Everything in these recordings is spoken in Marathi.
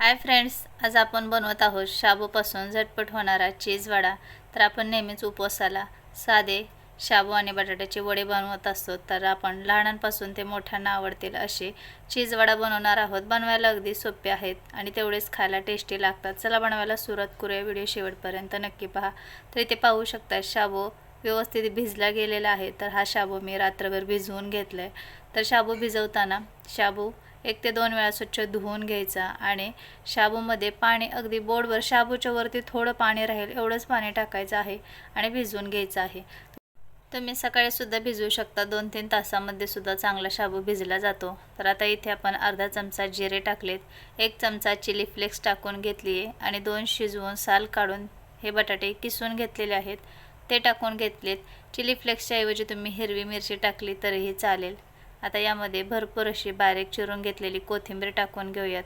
हाय फ्रेंड्स आज आपण बनवत आहोत शाबूपासून झटपट होणारा चीज वडा. तर आपण नेहमीच उपवासाला साधे शाबू आणि बटाट्याचे वडे बनवत असतो. तर आपण लहानांपासून ते मोठ्यांना आवडतील असे चीज वडा बनवणार आहोत. बनवायला अगदी सोपे आहेत आणि तेवढेच खायला टेस्टी लागतात. चला बनवायला सुरुवात करूया. व्हिडिओ शेवटपर्यंत नक्की पहा. तर इथे पाहू शकता शाबू व्यवस्थित भिजला गेलेला आहे. तर हा शाबू मी रात्रभर भिजवून घेतला आहे तर शाबू भिजवताना शाबू एक ते दोन वेळा स्वच्छ धुवून घ्यायचा आणि शाबूमध्ये पाणी अगदी बोर्डवर शाबूच्या वरती थोडं पाणी राहील एवढंच पाणी टाकायचं आहे आणि भिजवून घ्यायचं आहे. तुम्ही सकाळीसुद्धा भिजवू शकता दोन तीन तासामध्ये सुद्धा चांगला शाबू भिजला जातो. तर आता इथे आपण अर्धा चमचा जिरे टाकलेत एक चमचा चिली फ्लेक्स टाकून घेतली आहे आणि दोन शिजवून साल काढून हे बटाटे किसून घेतलेले आहेत. ते टाकून घेतलेत. चिली फ्लेक्सच्या ऐवजी तुम्ही हिरवी मिरची टाकली तरीही चालेल. आता यामध्ये भरपूर अशी बारीक चिरून घेतलेली कोथिंबीर टाकून घेऊयात.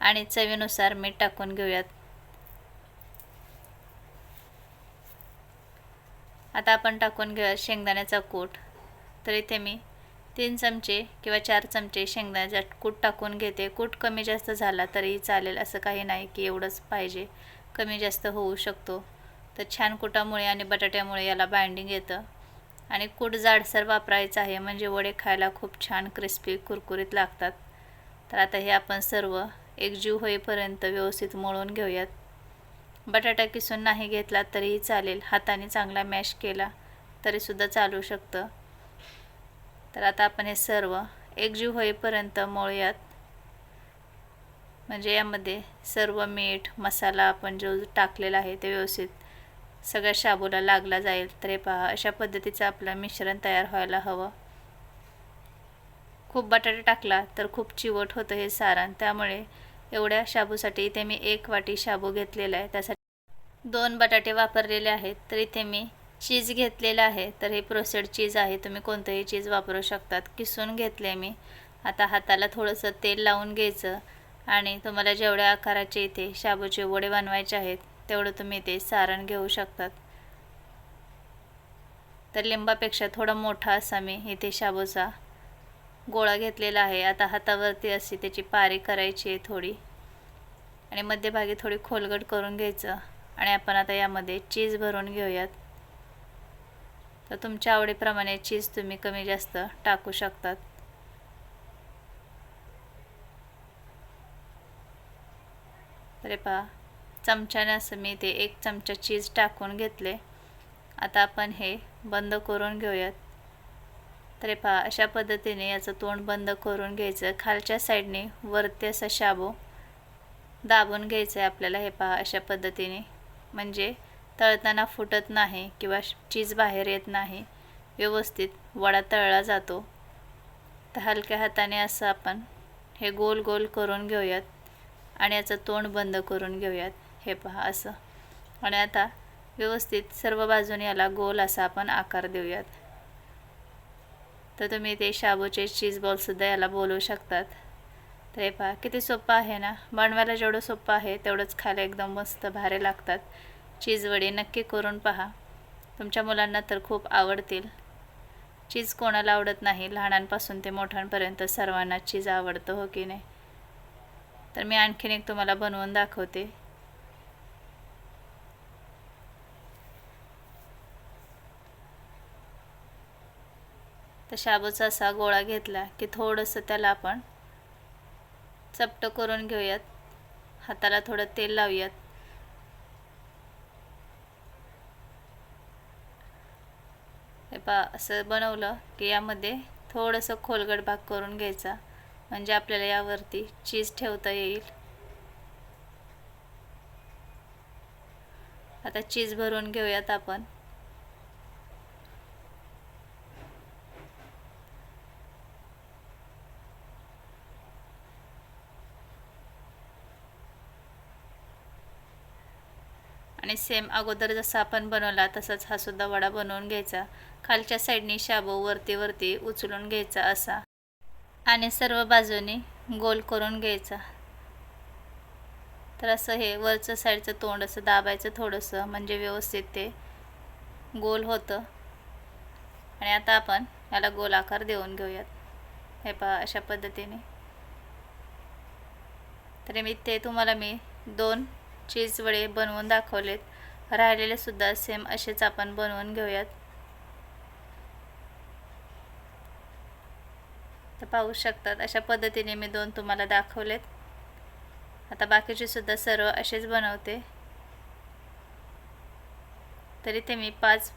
आणि चवीनुसार मीठ टाकून घेऊयात. आता आपण टाकून घेऊयात शेंगदाण्याचा कूट. तर इथे मी तीन चमचे किंवा चार चमचे शेंगदाण्याचा कूट टाकून घेते. कूट कमी जास्त झाला तरीही चालेल असं काही नाही की एवढंच पाहिजे. कमी जास्त होऊ शकतो. तर छान कुटामुळे आणि बटाट्यामुळे याला बाइंडिंग येतं. आणि कूट जाडसर वापरायचं आहे. म्हणजे वडे खायला खूप छान क्रिस्पी कुरकुरीत लागतात. तर आता हे आपण सर्व एकजीव होईपर्यंत व्यवस्थित मळून घेऊयात. बटाटा किसून नाही घेतला तरीही चालेल. हाताने चांगला मॅश केला तरीसुद्धा चालू शकतं. तर आता आपण हे सर्व एकजीव होईपर्यंत मळूयात. म्हणजे यामध्ये सर्व मीठ मसाला आपण जो टाकलेला आहे ते व्यवस्थित सगळ्या शाबूला लागला जाईल तरी पहा अशा पद्धतीचं आपलं मिश्रण तयार व्हायला हवं. खूप बटाटा टाकला तर खूप चिवट होतं हे सारण. त्यामुळे एवढ्या शाबूसाठी इथे मी एक वाटी शाबू घेतलेला आहे. त्यासाठी दोन बटाटे वापरलेले आहेत. तर इथे मी चीज घेतलेलं आहे. तर हे प्रोसेड चीज आहे. तुम्ही कोणतंही चीज वापरू शकतात. किसून घेतले मी. आता हाताला थोडंसं तेल लावून घ्यायचं. आणि तुम्हाला जेवढ्या आकाराचे इथे शाबूचे वडे बनवायचे आहेत तेवढं तुम्ही ते सारण घेऊ शकतात. तर लिंबापेक्षा थोडा मोठा असा मी इथे शाबूचा गोळा घेतलेला आहे. आता हातावरती अशी त्याची पारी करायची आहे थोडी. आणि मध्यभागी थोडी खोलगट करून घ्यायचं. आणि आपण आता यामध्ये चीज भरून घेऊयात. तर तुमच्या आवडीप्रमाणे चीज तुम्ही कमी जास्त टाकू शकतात. तरी पहा. चमच्याने असं मी ते एक चमचा चीज टाकून घेतले. आता आपण हे बंद करून घेऊयात. तर पहा अशा पद्धतीने याचं तोंड बंद करून घ्यायचं. खालच्या साईडने वरती असं शाबू दाबून घ्यायचं आहे आपल्याला. हे पहा अशा पद्धतीने. म्हणजे तळताना फुटत नाही किंवा चीज बाहेर येत नाही. व्यवस्थित वडा तळला जातो. तर हलक्या हाताने असं आपण हे गोल गोल करून घेऊयात. आणि याचं तोंड बंद करून घेऊयात. हे पहा असं. आणि आता व्यवस्थित सर्व बाजूने याला गोल असा आपण आकार देऊयात. तर तुम्ही ते शाबूचे चीज बॉलसुद्धा याला बोलवू शकतात. तर हे पहा किती सोपं आहे ना? बनवायला जेवढं सोपं आहे तेवढंच खायला एकदम मस्त भारे लागतात. चीजवडी नक्की करून पहा. तुमच्या मुलांना तर खूप आवडतील. चीज कोणाला आवडत नाही लहानांपासून ते मोठ्यांपर्यंत सर्वांना चीज आवडतं हो की नाही? तर मी आणखीन एक तुम्हाला बनवून दाखवते. तर शाबूचा असा गोळा घेतला की थोडंसं त्याला आपण चपटं करून घेऊयात. हाताला थोडं तेल लावूयात. हे पा असं बनवलं की यामध्ये थोडंसं खोलगट भाग करून घ्यायचा. म्हणजे आपल्याला यावरती चीज ठेवता येईल. आता चीज भरून घेऊयात आपण. आणि सेम अगोदर जसा आपण बनवला तसाच हा सुद्धा वडा बनवून घ्यायचा. खालच्या साईडनी शाबू वरती वरती उचलून घ्यायचा असा. आणि सर्व बाजूनी गोल करून घ्यायचा. तर असं हे वरचं साईडचं तोंड असं दाबायचं थोडंसं म्हणजे व्यवस्थित ते गोल होतं. आणि आता आपण याला गोल आकार देऊन घेऊयात. हे पहा अशा पद्धतीने. तर मी ते तुम्हाला मी दोन चीज वडे बनवून दाखवलेत. राहिलेले सुद्धा सेम असेच आपण बनवून घेऊयात. तर पाहू शकतात अशा पद्धतीने मी दोन तुम्हाला दाखवलेत. आता बाकीचे सुद्धा सर्व असेच बनवते. तरी ते मी पाच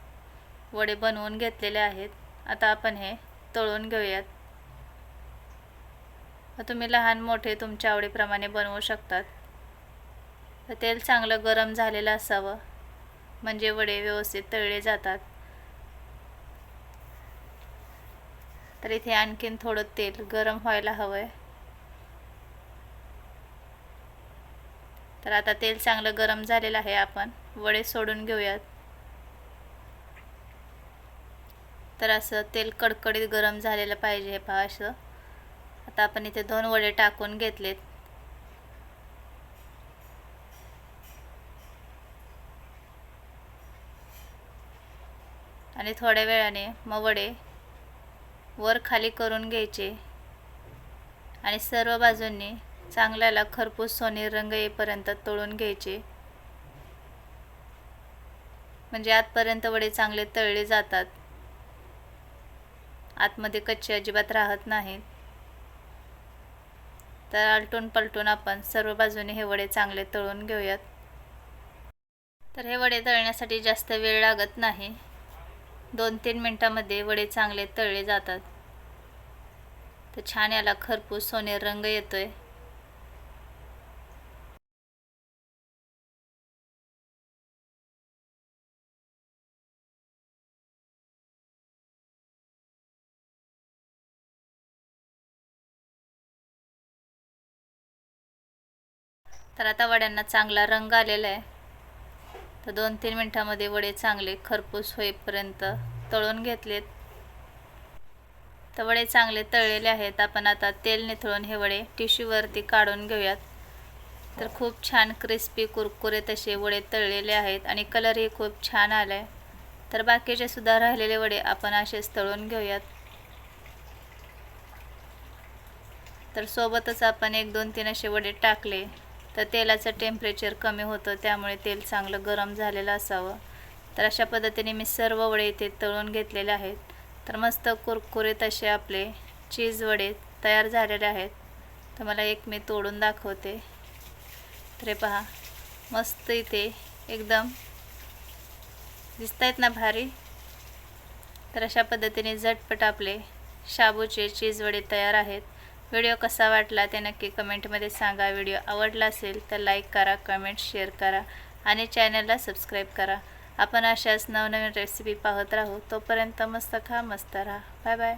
वडे बनवून घेतलेले आहेत. आता आपण हे तळून घेऊयात. तुम्ही लहान मोठे तुमच्या आवडीप्रमाणे बनवू शकतात. तर तेल चांगलं गरम झालेलं असावं. म्हणजे वडे व्यवस्थित तळले जातात. तर इथे आणखीन थोडं तेल गरम व्हायला हवं आहे तर आता तेल चांगलं गरम झालेलं आहे आपण. वडे सोडून घेऊयात. तर असं तेल कडकडीत गरम झालेलं पाहिजे हे पहा असं. आता आपण इथे दोन वडे टाकून घेतलेत. आणि थोड्या वेळाने मग वडे वर खाली करून घ्यायचे. आणि सर्व बाजूंनी चांगल्याला खरपूस सोनेर रंग येईपर्यंत तळून घ्यायचे. म्हणजे आतपर्यंत वडे चांगले तळले जातात. आतमध्ये कच्चे अजिबात राहत नाहीत. तर आलटून पलटून आपण सर्व बाजूने हे वडे चांगले तळून घेऊयात. तर हे वडे तळण्यासाठी जास्त वेळ लागत नाही. दोन तीन मिनटामध्ये वडे चांगले तळले जातात. तर छान याला खरपूस सोने रंग येतोय. तर आता वड्यांना चांगला रंग आलेला आहे. तर दोन तीन मिनटामध्ये वडे चांगले खरपूस होईपर्यंत तळून घेतलेत. तर वडे चांगले तळलेले आहेत. आपण आता तेल निथळून हे वडे टिश्यूवरती काढून घेऊयात. तर खूप छान क्रिस्पी कुरकुरे तसे वडे तळलेले आहेत आणि कलरही खूप छान आला आहे तर बाकीचे सुद्धा राहिलेले वडे आपण असेच तळून घेऊयात. तर सोबतच आपण एक दोन तीन असे वडे टाकले. तर तेलाचं टेम्परेचर कमी होतं त्यामुळे तेल चांगलं गरम झालेलं असावं. तर अशा पद्धतीने मी सर्व वडे इथे तळून घेतलेले आहेत. तर मस्त कुरकुरीत असे आपले चीज वडे तयार झालेले आहेत. तर मला एक मी तोडून दाखवते. तर हे पहा मस्त इथे एकदम दिसत आहेत ना भारी? तर अशा पद्धतीने झटपट आपले शाबूचे चीज वडे तयार आहेत. व्हिडिओ कसा वाटला ते नक्की कमेंटमध्ये सांगा. व्हिडिओ आवडला असेल तर लाईक करा कमेंट शेअर करा आणि चॅनलला सबस्क्राईब करा. आपण अशाच नवनवीन रेसिपी पाहत राहू. तोपर्यंत मस्त खा मस्त राहा. Bye bye.